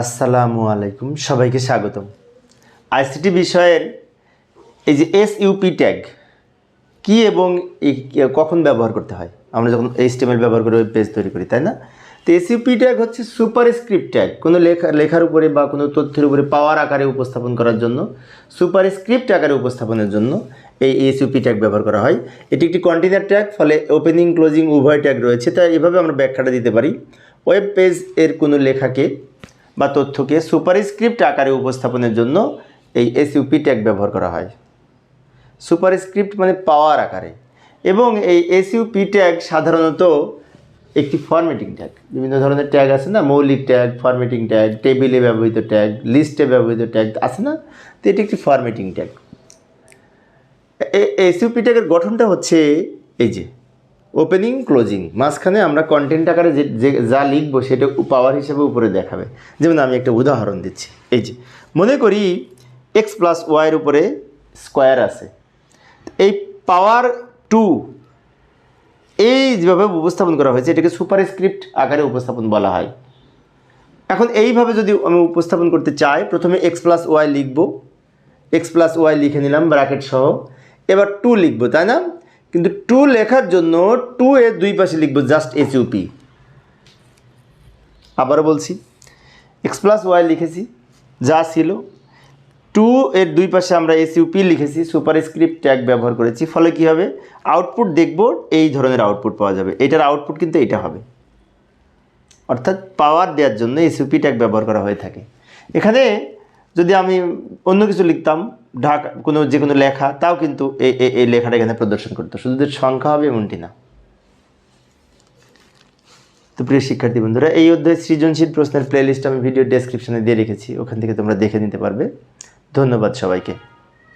আসসালামু আলাইকুম, সবাইকে স্বাগতম। আইসিটি বিষয়ের এই যে এস ইউপি ট্যাগ কী এবং কখন ব্যবহার করতে হয়? আমরা যখন এইচটিএমএল ব্যবহার করে ওয়েব পেজ তৈরি করি, তাই না? তো এস ইউপি ট্যাগ হচ্ছে সুপার স্ক্রিপ্ট ট্যাগ কোনো লেখা, লেখার উপরে বা কোনো তথ্যের উপরে পাওয়ার আকারে উপস্থাপন করার জন্য সুপার স্ক্রিপ্ট আকারে উপস্থাপনের জন্য এই এসইউপি ট্যাগ ব্যবহার করা হয়। এটি একটি কন্টেনার ট্যাগ ফলে ওপেনিং ক্লোজিং উভয় ট্যাগ রয়েছে। তাই এভাবে আমরা ব্যাখ্যাটা দিতে পারি। ওয়েব পেজ এর কোনো লেখাকে বা তথ্যকে সুপারস্ক্রিপ্ট আকারে উপস্থাপনের জন্য এই এসইউপি ট্যাগ ব্যবহার করা হয়। সুপারস্ক্রিপ্ট মানে পাওয়ার আকারে। এবং এই এসইউপি ট্যাগ সাধারণত একটি ফরম্যাটিং ট্যাগ বিভিন্ন ধরনের ট্যাগ আছে না? মৌলিক ট্যাগ ফরম্যাটিং ট্যাগ টেবিলে ব্যবহৃত ট্যাগ লিস্টে ব্যবহৃত ট্যাগ আছে না? তো এটি একটি ফরম্যাটিং ট্যাগ এসইউপি ট্যাগের গঠনটা হচ্ছে এই যে। ওপেনিং ক্লোজিং মাঝখানে আমরা কন্টেন্ট আকারে যে, যে- লিখব সেটা পাওয়ার হিসেবে উপরে দেখাবে। যেমন আমি একটা উদাহরণ দিচ্ছি। এই যে, মনে করি এক্স প্লাস ওয়াইয়ের উপরে স্কোয়ার আছে। এই পাওয়ার টু এই যেভাবে উপস্থাপন করা হয়েছে, এটাকে সুপার স্ক্রিপ্ট আকারে উপস্থাপন বলা হয়। এখন এইভাবে যদি আমি উপস্থাপন করতে চাই, প্রথমে এক্স প্লাস ওয়াই লিখব। এক্স প্লাস ওয়াই লিখে নিলাম ব্র্যাকেট সহ। এবার টু লিখব, তাই না? কিন্তু টু লেখার জন্য টু এর দুই পাশে লিখব জাস্ট এস ইউপি আবারও বলছি এক্স প্লাস ওয়াই লিখেছি, যা ছিল, টু এর দুই পাশে আমরা এস ইউপি লিখেছি সুপার স্ক্রিপ্ট ট্যাগ ব্যবহার করেছি, ফলে কী হবে? আউটপুট দেখব, এই ধরনের আউটপুট পাওয়া যাবে। এটার আউটপুট কিন্তু এটা হবে। অর্থাৎ পাওয়ার দেওয়ার জন্য এস এসইউপি ট্যাগ ব্যবহার করা হয়ে থাকে। এখানে যদি আমি অন্য কিছু লিখতাম, ঢাকা, কোনো যে কোনো লেখা, তাও কিন্তু এই লেখাটা এখানে প্রদর্শন করতো। শুধু যে সংখ্যা হবে এমনটি না। তো প্রিয় শিক্ষার্থী বন্ধুরা, এই অধ্যায় সৃজনশীল প্রশ্নের প্লেলিস্ট আমি ভিডিও ডেসক্রিপশনে দিয়ে রেখেছি। ওখান থেকে তোমরা দেখে নিতে পারবে। ধন্যবাদ সবাইকে।